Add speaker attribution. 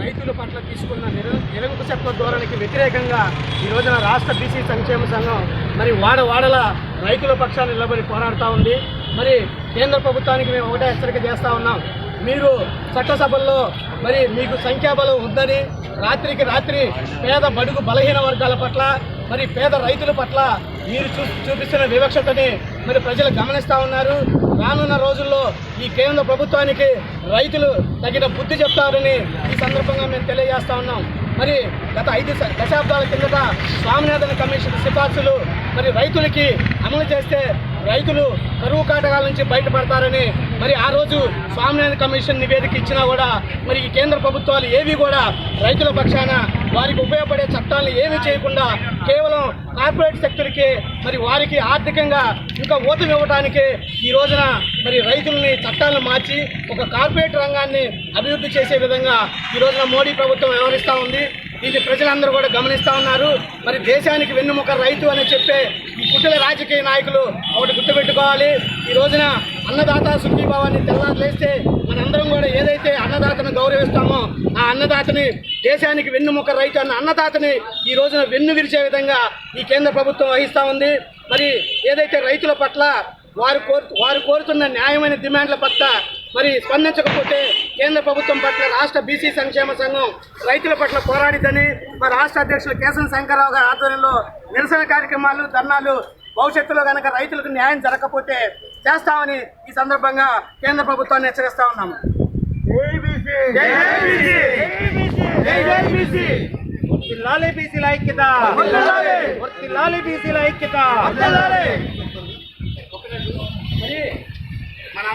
Speaker 1: రైతుల పట్ల తీసుకున్న నిర- నిరంకుశత్వ ధోరణికి వ్యతిరేకంగా ఈ రోజున రాష్ట్ర బీసీ సంక్షేమ సంఘం మరి వాడ వాడల రైతుల పక్షాన్ని నిలబడి పోరాడుతూ ఉంది. మరి కేంద్ర ప్రభుత్వానికి మేము ఒకటే హెచ్చరిక చేస్తూ ఉన్నాం. మీరు చట్టసభల్లో మరి మీకు సంఖ్యాబలం ఉందని రాత్రికి రాత్రి పేద బడుగు బలహీన వర్గాల పట్ల మరి పేద రైతుల పట్ల మీరు చూ చూపిస్తున్న వివక్షతని మరి ప్రజలు గమనిస్తూ ఉన్నారు. రానున్న రోజుల్లో ఈ కేంద్ర ప్రభుత్వానికి రైతులు తగిన బుద్ధి చెప్తారని ఈ సందర్భంగా మేము తెలియజేస్తా ఉన్నాం. మరి గత ఐదు దశాబ్దాల కిందట స్వామినాథన్ కమిషన్ సిఫార్సులు మరి రైతులకి అమలు చేస్తే రైతులు కరువు కాటకాల నుంచి బయటపడతారని మరి ఆ రోజు స్వామినాథన్ కమిషన్ నివేదిక ఇచ్చినా కూడా మరి ఈ కేంద్ర ప్రభుత్వాలు ఏవి కూడా రైతుల పక్షాన వారికి ఉపయోగపడే చట్టాలను ఏమీ చేయకుండా కేవలం కార్పొరేట్ సెక్టర్కి మరి వారికి ఆర్థికంగా ఇంకా ఊతం ఇవ్వడానికి ఈ రోజున మరి రైతుల్ని చట్టాలను మార్చి ఒక కార్పొరేట్ రంగాన్ని అభివృద్ధి చేసే విధంగా ఈ రోజున మోడీ ప్రభుత్వం వ్యవహరిస్తూ ఉంది. దీన్ని ప్రజలందరూ కూడా గమనిస్తూ ఉన్నారు. మరి దేశానికి వెన్నుముక రైతు అని చెప్పే ఈ కుటుంబ రాజకీయ నాయకులు ఒకటి గుర్తుపెట్టుకోవాలి. ఈ రోజున అన్నదాత సుఖీభావాన్ని తెల్లారులేస్తే మనందరం కూడా ఏదైతే అన్నదాతను గౌరవిస్తామో ఆ అన్నదాతని దేశానికి వెన్నుముక రైతు అన్న అన్నదాతని ఈ రోజున వెన్ను విరిచే విధంగా ఈ కేంద్ర ప్రభుత్వం వహిస్తూ ఉంది. మరి ఏదైతే రైతుల పట్ల వారు కోరు వారు కోరుతున్న న్యాయమైన డిమాండ్ల పట్ల మరి స్పందించకపోతే కేంద్ర ప్రభుత్వం పట్ల రాష్ట్ర బీసీ సంక్షేమ సంఘం రైతుల పట్ల పోరాడిద్దని మా రాష్ట్ర అధ్యక్షులు కేశవ శంకరరావు గారి ఆధ్వర్యంలో నిరసన కార్యక్రమాలు ధర్నాలు భవిష్యత్తులో కనుక రైతులకు న్యాయం జరగకపోతే చేస్తామని ఈ సందర్భంగా కేంద్ర ప్రభుత్వాన్ని హెచ్చరిస్తా ఉన్నాము.
Speaker 2: బీసీల ఐక్యత! బీసీల ఐక్యత!
Speaker 1: మరి